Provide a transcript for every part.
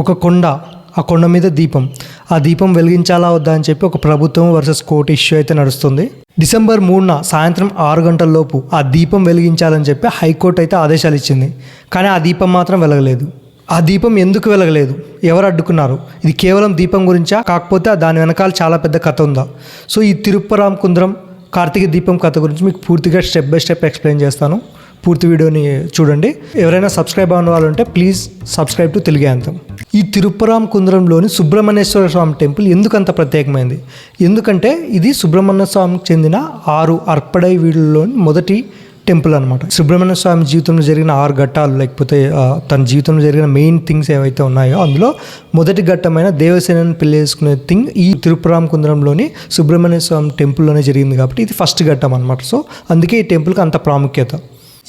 ఒక కొండ ఆ కొండ మీద దీపం. ఆ దీపం వెలిగించాలా వద్దా అని చెప్పి ఒక ప్రభుత్వం వర్సెస్ కోర్టు ఇష్యూ అయితే నడుస్తుంది. డిసెంబర్ మూడున సాయంత్రం ఆరు గంటల లోపు ఆ దీపం వెలిగించాలని చెప్పి హైకోర్టు అయితే ఆదేశాలు ఇచ్చింది. కానీ ఆ దీపం మాత్రం వెలగలేదు. ఆ దీపం ఎందుకు వెలగలేదు? ఎవరు అడ్డుకున్నారు? ఇది కేవలం దీపం గురించా? కాకపోతే దాని వెనకాల చాలా పెద్ద కథ ఉందా? సో ఈ తిరుప్పరాం కుంద్రం కార్తీక దీపం కథ గురించి మీకు పూర్తిగా స్టెప్ బై స్టెప్ ఎక్స్ప్లెయిన్ చేస్తాను. పూర్తి వీడియోని చూడండి. ఎవరైనా సబ్స్క్రైబ్ అవ్వని వాళ్ళు ఉంటే ప్లీజ్ సబ్స్క్రైబ్ టు తెలుగు అంతం ఈ తిరుప్పరాం కుంద్రంలోని సుబ్రహ్మణ్యేశ్వర స్వామి టెంపుల్ ఎందుకు అంత ప్రత్యేకమైంది? ఎందుకంటే ఇది సుబ్రహ్మణ్య స్వామికి చెందిన ఆరు అర్పడై వీడుల్లోని మొదటి టెంపుల్ అనమాట సుబ్రహ్మణ్య స్వామి జీవితంలో జరిగిన ఆరు ఘట్టాలు లేకపోతే తన జీవితంలో జరిగిన మెయిన్ థింగ్స్ ఏవైతే ఉన్నాయో అందులో మొదటి ఘట్టమైన దేవసేనని పెళ్ళి చేసుకునే థింగ్ ఈ తిరుపురాం కుంద్రంలోని సుబ్రహ్మణ్య స్వామి టెంపుల్లోనే జరిగింది కాబట్టి ఇది ఫస్ట్ ఘట్టం అనమాట సో అందుకే ఈ టెంపుల్కి అంత ప్రాముఖ్యత.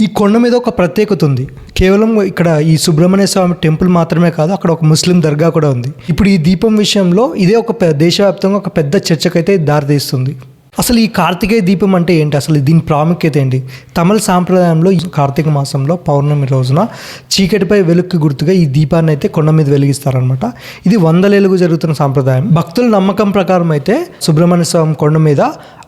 ఈ కొండ మీద ఒక ప్రత్యేకత ఉంది. కేవలం ఇక్కడ ఈ సుబ్రహ్మణ్య స్వామి టెంపుల్ మాత్రమే కాదు అక్కడ ఒక ముస్లిం దర్గా కూడా ఉంది. ఇప్పుడు ఈ దీపం విషయంలో ఇదే ఒక దేశవ్యాప్తంగా ఒక పెద్ద చర్చకైతే దారితీస్తుంది. అసలు ఈ కార్తికేయ దీపం అంటే ఏంటి? అసలు దీని ప్రాముఖ్యత ఏంటి? తమిళ సాంప్రదాయంలో ఈ కార్తీక మాసంలో పౌర్ణమి రోజున చీకటిపై వెలుక్కి గుర్తుగా ఈ దీపాన్ని అయితే కొండ మీద వెలిగిస్తారనమాట ఇది వందలేలుగు జరుగుతున్న సాంప్రదాయం. భక్తుల నమ్మకం ప్రకారం అయితే సుబ్రహ్మణ్య స్వామి కొండ మీద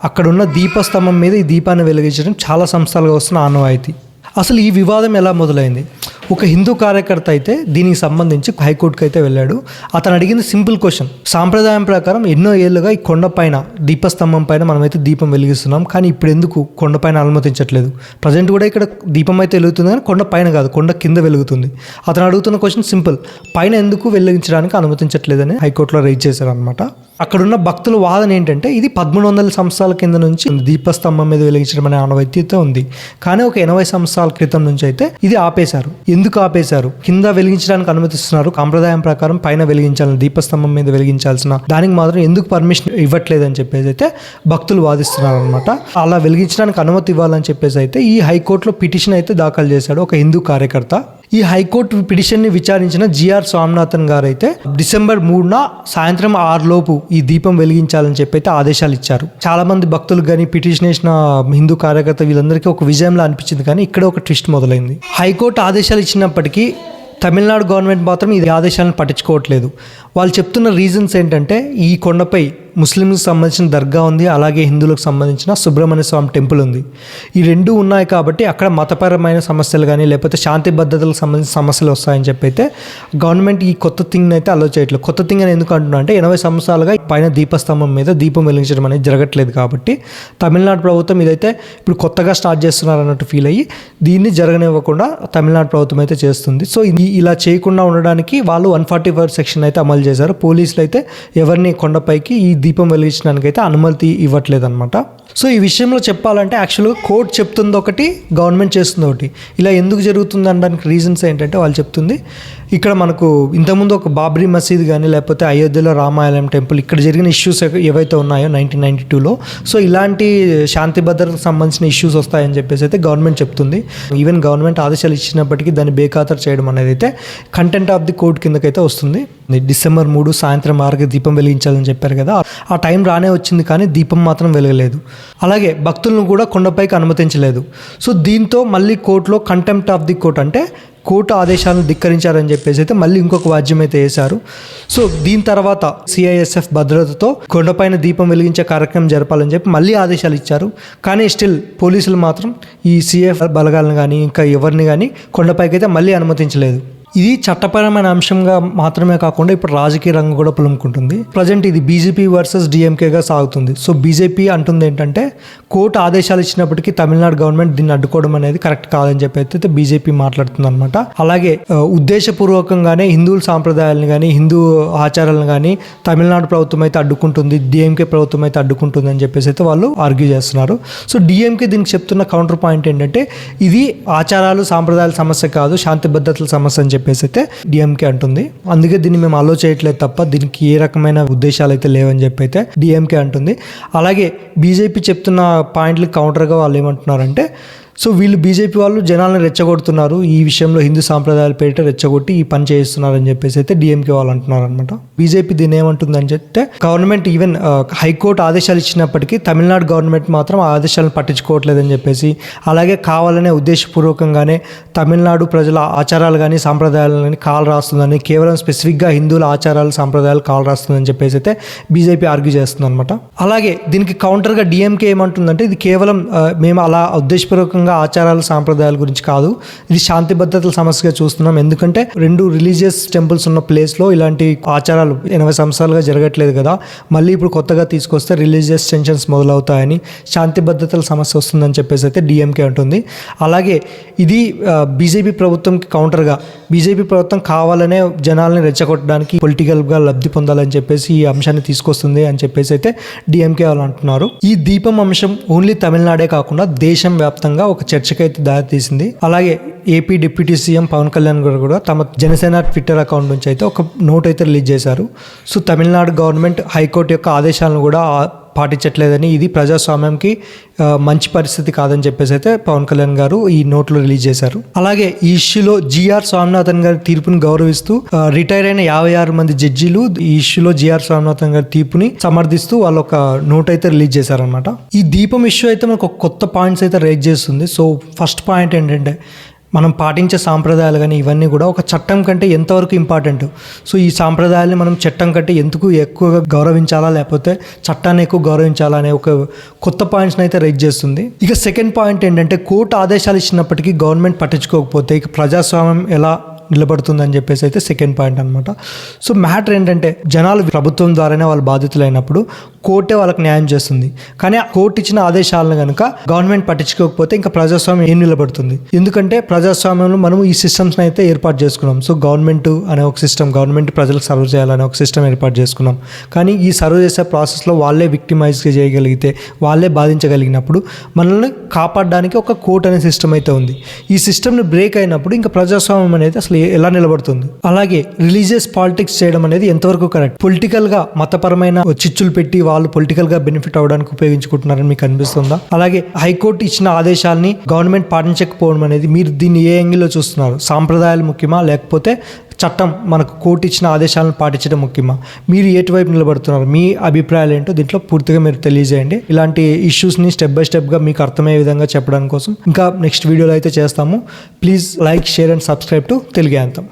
అక్కడున్న దీపస్తంభం మీద ఈ దీపాన్ని వెలిగించడం చాలా సంస్థలుగా వస్తున్న ఆనవాయితీ. అసలు ఈ వివాదం ఎలా మొదలైంది? ఒక హిందూ కార్యకర్త అయితే దీనికి సంబంధించి హైకోర్టుకి అయితే వెళ్ళాడు. అతను అడిగింది సింపుల్ క్వశ్చన్. సాంప్రదాయం ప్రకారం ఎన్నో ఏళ్ళుగా ఈ కొండపైన దీపస్తంభం పైన మనమైతే దీపం వెలిగిస్తున్నాం. కానీ ఇప్పుడు ఎందుకు కొండపైన అనుమతించట్లేదు ప్రజెంట్ కూడా ఇక్కడ దీపం అయితే వెలుగుతుంది కానీ కొండ పైన కాదు కొండ కింద వెలుగుతుంది. అతను అడుగుతున్న క్వశ్చన్ సింపుల్. పైన ఎందుకు వెలిగించడానికి అనుమతించట్లేదని హైకోర్టులో రైజ్ చేశారు అనమాట అక్కడున్న భక్తుల వాదన ఏంటంటే ఇది పదమూడు వందల సంవత్సరాల కింద నుంచి దీపస్తంభం మీద వెలిగించడం అనే ఆనవాయితీతో ఉంది. కానీ ఒక ఎనభై సంవత్సరాల క్రితం నుంచి అయితే ఇది ఆపేశారు. ఎందుకు ఆపేశారు? కింద వెలిగించడానికి అనుమతిస్తున్నారు. సాంప్రదాయం ప్రకారం పైన వెలిగించాలని దీపస్తంభం మీద వెలిగించాల్సిన దానికి మాత్రం ఎందుకు పర్మిషన్ ఇవ్వట్లేదని చెప్పేసి అయితే భక్తులు వాదిస్తున్నారు అనమాట అలా వెలిగించడానికి అనుమతి ఇవ్వాలని చెప్పేసి అయితే ఈ హైకోర్టులో పిటిషన్ అయితే దాఖలు చేశాడు ఒక హిందూ కార్యకర్త. ఈ హైకోర్టు పిటిషన్ని విచారించిన జిఆర్ స్వామినాథన్ గారు అయితే డిసెంబర్ మూడున సాయంత్రం ఆరు లోపు ఈ దీపం వెలిగించాలని చెప్పి అయితే ఆదేశాలు ఇచ్చారు. చాలా మంది భక్తులు కానీ పిటిషన్ వేసిన హిందూ కార్యకర్త వీళ్ళందరికీ ఒక విజయంలా అనిపించింది కానీ ఇక్కడ ఒక ట్విస్ట్ మొదలైంది. హైకోర్టు ఆదేశాలు ఇచ్చినప్పటికీ తమిళనాడు గవర్నమెంట్ మాత్రం ఈ ఆదేశాలను పట్టించుకోవట్లేదు. వాళ్ళు చెప్తున్న రీజన్స్ ఏంటంటే ఈ కొండపై ముస్లింలకు సంబంధించిన దర్గా ఉంది అలాగే హిందువులకు సంబంధించిన సుబ్రహ్మణ్య స్వామి టెంపుల్ ఉంది. ఈ రెండు ఉన్నాయి కాబట్టి అక్కడ మతపరమైన సమస్యలు కానీ లేకపోతే శాంతి భద్రతలకు సంబంధించిన సమస్యలు వస్తాయని చెప్పి అయితే గవర్నమెంట్ ఈ కొత్త థింగ్ అయితే అలో చేయట్లేదు. కొత్త థింగ్ అని ఎందుకు అంటున్నా అంటే ఎనభై సంవత్సరాలుగా పైన దీపస్తంభం మీద దీపం వెలిగించడం అనేది జరగట్లేదు కాబట్టి తమిళనాడు ప్రభుత్వం ఇదైతే ఇప్పుడు కొత్తగా స్టార్ట్ చేస్తున్నారు అన్నట్టు ఫీల్ అయ్యి దీన్ని జరగనివ్వకుండా తమిళనాడు ప్రభుత్వం అయితే చేస్తుంది. సో ఇది ఇలా చేయకుండా ఉండడానికి వాళ్ళు వన్ ఫార్టీ ఫోర్ సెక్షన్ అయితే అమలు చేశారు. పోలీసులు అయితే ఎవరిని కొండపైకి ఈ దీపం వెలిగించడానికి అయితే అనుమతి ఇవ్వట్లేదు అనమాట సో ఈ విషయంలో చెప్పాలంటే యాక్చువల్గా కోర్టు చెప్తుంది ఒకటి గవర్నమెంట్ చేస్తుంది ఒకటి. ఇలా ఎందుకు జరుగుతుంది అనడానికి రీజన్స్ ఏంటంటే వాళ్ళు చెప్తుంది. ఇక్కడ మనకు ఇంతకుముందు ఒక బాబ్రీ మసీద్ కానీ లేకపోతే అయోధ్యలో రామాలయం టెంపుల్ ఇక్కడ జరిగిన ఇష్యూస్ ఏవైతే ఉన్నాయో నైన్టీన్ నైన్టీ టూలో సో ఇలాంటి శాంతి భద్రతకు సంబంధించిన ఇష్యూస్ వస్తాయని చెప్పేసి అయితే గవర్నమెంట్ చెప్తుంది. ఈవెన్ గవర్నమెంట్ ఆదేశాలు ఇచ్చినప్పటికీ దాన్ని బేఖాతరు చేయడం అనేది అయితే కంటెంట్ ఆఫ్ ది కోర్ట్ కిందకైతే వస్తుంది. డిసెంబర్ మూడు సాయంత్రం ఆరుకి దీపం వెలిగించాలని చెప్పారు కదా. ఆ టైం రానే వచ్చింది కానీ దీపం మాత్రం వెలగలేదు. అలాగే భక్తులను కూడా కొండపైకి అనుమతించలేదు. సో దీంతో మళ్ళీ కోర్టులో కంటెంప్ట్ ఆఫ్ ది కోర్ట్ అంటే కోర్టు ఆదేశాలను ధిక్కరించారని చెప్పేసి అయితే మళ్ళీ ఇంకొక వాద్యం అయితే వేశారు. సో దీని తర్వాత సిఐఎస్ఎఫ్ భద్రతతో కొండపైన దీపం వెలిగించే కార్యక్రమం జరపాలని చెప్పి మళ్ళీ ఆదేశాలు ఇచ్చారు. కానీ స్టిల్ పోలీసులు మాత్రం ఈ సిఎఫ్ బలగాలను కానీ ఇంకా ఎవరిని కానీ కొండపైకి అయితే మళ్ళీ అనుమతించలేదు. ఇది చట్టపరమైన అంశంగా మాత్రమే కాకుండా ఇప్పుడు రాజకీయ రంగం కూడా పులుముకుంటుంది. ప్రజెంట్ ఇది బీజేపీ వర్సెస్ డిఎంకేగా సాగుతుంది. సో బీజేపీ అంటుంది ఏంటంటే కోర్టు ఆదేశాలు ఇచ్చినప్పటికీ తమిళనాడు గవర్నమెంట్ దీన్ని అడ్డుకోవడం అనేది కరెక్ట్ కాదని చెప్పి అయితే బీజేపీ మాట్లాడుతుంది అనమాట అలాగే ఉద్దేశపూర్వకంగానే హిందువుల సాంప్రదాయాలను కానీ హిందూ ఆచారాలను కానీ తమిళనాడు ప్రభుత్వం అయితే అడ్డుకుంటుంది డిఎంకే ప్రభుత్వం అయితే అడ్డుకుంటుంది అని చెప్పేసి అయితే వాళ్ళు ఆర్గ్యూ చేస్తున్నారు. సో డిఎంకే దీనికి చెప్తున్న కౌంటర్ పాయింట్ ఏంటంటే ఇది ఆచారాలు సాంప్రదాయాల సమస్య కాదు శాంతి భద్రతల సమస్య అని చెప్పి చెప్పేసి అయితే డిఎంకే అంటుంది. అందుకే దీన్ని మేము అలో చేయట్లేదు తప్ప దీనికి ఏ రకమైన ఉద్దేశాలు అయితే లేవని చెప్పి అయితే డిఎంకే అంటుంది. అలాగే బీజేపీ చెప్తున్న పాయింట్లు కౌంటర్గా వాళ్ళు ఏమంటున్నారంటే సో వీళ్ళు బీజేపీ వాళ్ళు జనాలను రెచ్చగొడుతున్నారు. ఈ విషయంలో హిందూ సాంప్రదాయాల పేరిట రెచ్చగొట్టి ఈ పని చేస్తున్నారని అని చెప్పేసి అయితే డిఎంకే వాళ్ళు అంటున్నారు అనమాట బీజేపీ దీని ఏమంటుందని చెప్తే గవర్నమెంట్ ఈవెన్ హైకోర్టు ఆదేశాలు ఇచ్చినప్పటికీ తమిళనాడు గవర్నమెంట్ మాత్రం ఆ ఆదేశాలను పట్టించుకోవట్లేదని చెప్పేసి అలాగే కావాలనే ఉద్దేశపూర్వకంగానే తమిళనాడు ప్రజల ఆచారాలు కానీ సాంప్రదాయాలు కానీ కాలు రాస్తుందని కేవలం స్పెసిఫిక్గా హిందువుల ఆచారాలు సాంప్రదాయాలు కాలు రాస్తుందని చెప్పేసి అయితే బీజేపీ ఆర్గ్యూ చేస్తుంది అనమాట అలాగే దీనికి కౌంటర్గా డిఎంకే ఏమంటుందంటే ఇది కేవలం మేము అలా ఉద్దేశపూర్వకంగా ఆచారాలు సాంప్రదాయాల గురించి కాదు. ఇది శాంతి భద్రతల సమస్యగా చూస్తున్నాం. ఎందుకంటే రెండు రిలీజియస్ టెంపుల్స్ ఉన్న ప్లేస్లో ఇలాంటి ఆచారాలు ఎనభై సంవత్సరాలుగా జరగట్లేదు కదా. మళ్ళీ ఇప్పుడు కొత్తగా తీసుకొస్తే రిలీజియస్ టెన్షన్స్ మొదలవుతాయని శాంతి భద్రతల సమస్య వస్తుందని చెప్పేసి అయితే డిఎంకే అంటుంది. అలాగే ఇది బీజేపీ ప్రభుత్వంకి కౌంటర్గా బీజేపీ ప్రభుత్వం కావాలనే జనాల్ని రెచ్చగొట్టడానికి పొలిటికల్గా లబ్ధి పొందాలని చెప్పేసి ఈ అంశాన్ని తీసుకొస్తుంది అని చెప్పేసి అయితే డిఎంకే వాళ్ళు అంటున్నారు. ఈ దీపం అంశం ఓన్లీ తమిళనాడే కాకుండా దేశం వ్యాప్తంగా ఒక చర్చకైతే దారితీసింది. అలాగే AP deputy CM Pawan Kalyan garu కూడా తమ జనసేన ట్విట్టర్ అకౌంట్ నుంచి అయితే ఒక నోట్ అయితే రిలీజ్ చేశారు. సో తమిళనాడు గవర్నమెంట్ హైకోర్టు యొక్క ఆదేశాలను కూడా పాటించట్లేదని ఇది ప్రజాస్వామ్యంకి మంచి పరిస్థితి కాదని చెప్పేసి అయితే పవన్ కళ్యాణ్ గారు ఈ నోట్లు రిలీజ్ చేశారు. అలాగే ఈ ఇష్యూలో జిఆర్ స్వామినాథన్ గారి తీర్పును గౌరవిస్తూ రిటైర్ అయిన యాభై ఆరు మంది జడ్జీలు ఈ ఇష్యూలో జిఆర్ స్వామినాథన్ గారి తీర్పుని సమర్థిస్తూ వాళ్ళు ఒక నోట్ అయితే రిలీజ్ చేశారనమాట ఈ దీపం ఇష్యూ అయితే మనకు కొత్త పాయింట్స్ అయితే రేజ్ చేస్తుంది. సో ఫస్ట్ పాయింట్ ఏంటంటే మనం పాటించే సాంప్రదాయాలు కానీ ఇవన్నీ కూడా ఒక చట్టం కంటే ఎంతవరకు ఇంపార్టెంట్ సో ఈ సాంప్రదాయాల్ని మనం చట్టం కంటే ఎందుకు ఎక్కువగా గౌరవించాలా? లేకపోతే చట్టాన్ని ఎక్కువ గౌరవించాలా? అనే ఒక కొత్త పాయింట్స్ని అయితే రైజ్ చేస్తుంది. ఇక సెకండ్ పాయింట్ ఏంటంటే కోర్టు ఆదేశాలు ఇచ్చినప్పటికీ గవర్నమెంట్ పట్టించుకోకపోతే ఇక ప్రజాస్వామ్యం ఎలా నిలబడుతుందని చెప్పేసి అయితే సెకండ్ పాయింట్ అనమాట సో మ్యాటర్ ఏంటంటే జనాలు ప్రభుత్వం ద్వారానే వాళ్ళు బాధితులైనప్పుడు కోర్టే వాళ్ళకి న్యాయం చేస్తుంది. కానీ ఆ కోర్టు ఇచ్చిన ఆదేశాలను కనుక గవర్నమెంట్ పట్టించుకోకపోతే ఇంకా ప్రజాస్వామ్యం ఏం నిలబడుతుంది? ఎందుకంటే ప్రజాస్వామ్యంలో మనం ఈ సిస్టమ్స్ని అయితే ఏర్పాటు చేసుకున్నాం. సో గవర్నమెంట్ అనే ఒక సిస్టమ్ గవర్నమెంట్ ప్రజలకు సర్వ్ చేయాలనే ఒక సిస్టమ్ ఏర్పాటు చేసుకున్నాం. కానీ ఈ సర్వ్ చేసే ప్రాసెస్లో వాళ్ళే విక్టిమైజ్ చేయగలిగితే వాళ్ళే బాధించగలిగినప్పుడు మనల్ని కాపాడడానికి ఒక కోర్ట్ అనే సిస్టమ్ అయితే ఉంది. ఈ సిస్టమ్ని బ్రేక్ అయినప్పుడు ఇంకా ప్రజాస్వామ్యం అనేది అసలు ఏ- ఎలా నిలబడుతుంది? అలాగే రిలీజియస్ పాలిటిక్స్ చేయడం అనేది ఎంతవరకు కరెక్ట్? పొలిటికల్గా మతపరమైన చిచ్చులు పెట్టి వాళ్ళు పొలిటికల్గా బెనిఫిట్ అవ్వడానికి ఉపయోగించుకుంటున్నారని మీకు అనిపిస్తుందా? అలాగే హైకోర్టు ఇచ్చిన ఆదేశాల్ని గవర్నమెంట్ పాటించకపోవడం అనేది మీరు దీన్ని ఏ యాంగిల్లో చూస్తున్నారు? సాంప్రదాయాలు ముఖ్యమా? లేకపోతే చట్టం మనకు కోర్టు ఇచ్చిన ఆదేశాలను పాటించడం ముఖ్యమా? మీరు ఎటువైపు నిలబడుతున్నారు? మీ అభిప్రాయాలు ఏంటో దీంట్లో పూర్తిగా మీరు తెలియజేయండి. ఇలాంటి ఇష్యూస్ని స్టెప్ బై స్టెప్గా మీకు అర్థమయ్యే విధంగా చెప్పడం కోసం ఇంకా నెక్స్ట్ వీడియోలో అయితే చేస్తాము. Please like share and subscribe to Telugu యాంతం.